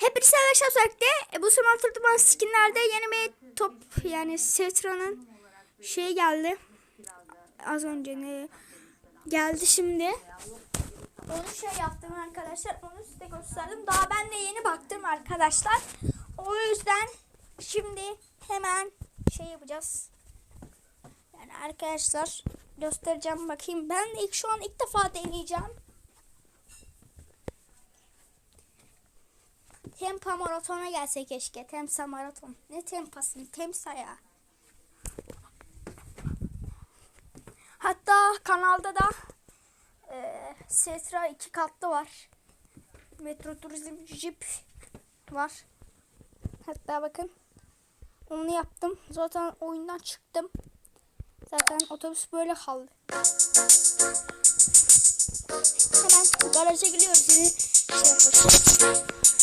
Hepinize arkadaşlar özellikle e, bu Simulator Duman skinlerde yeni bir top yani Setra'nın şey geldi. Az önce ne geldi şimdi. Onu şey yaptım arkadaşlar. Onu size gösterdim. Daha ben de yeni baktım arkadaşlar. O yüzden şimdi hemen şey yapacağız. Yani arkadaşlar göstereceğim bakayım. Ben ilk şu an ilk defa deneyeceğim. Tempa maratona gelse keşke. Temsa maraton. Ne tempası? Temsa ya. Hatta kanalda da e, Setra iki katlı var. Metro Turizm Jeep var. Hatta bakın. Onu yaptım. Zaten oyundan çıktım. Zaten otobüs böyle kaldı. Hemen garaja gidiyoruz. Sizi şey yapacağız.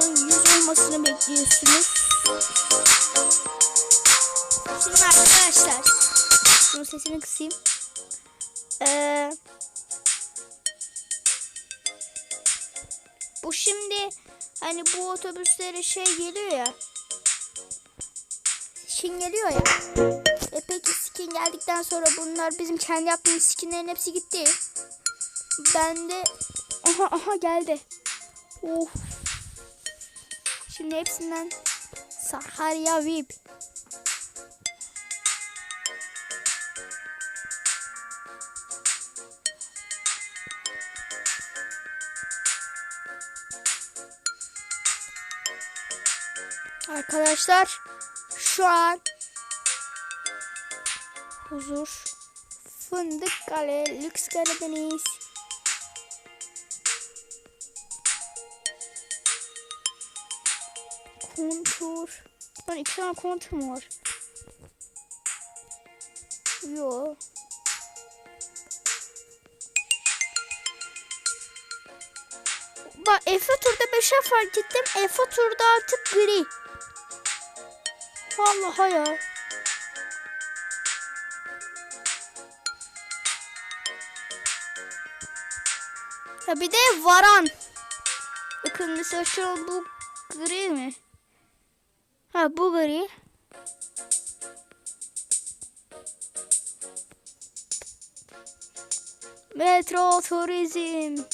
100 olmasını bekliyorsunuz. Şimdi arkadaşlar bunun sesini kısayım. Ee, bu şimdi hani bu otobüslere şey geliyor ya. Skin geliyor ya. E peki skin geldikten sonra bunlar bizim kendi yaptığımız skinlerin hepsi gitti. Ben de aha aha geldi. Of Şimdi hepsinden Saharya VIP. Arkadaşlar şu an Huzur Fındık Kale Lüks Karadeniz Kontur Lan iki tane kontur mu var? Yo Bak Efe turda 5'e fark ettim. Efe turda artık gri. Vallahi ya. Ya bir de varan. Bakın mesela şu bu gri mi? Ha bu gri. Metro turizm.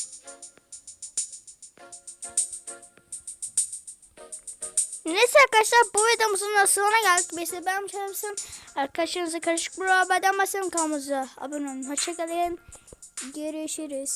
Neyse arkadaşlar bu videomuzun da sonuna geldik. Mesela ben çalışsın. Arkadaşlarınızla karışık bir haberden bahsedelim kanalımıza. Abone olun. Hoşçakalın. Görüşürüz.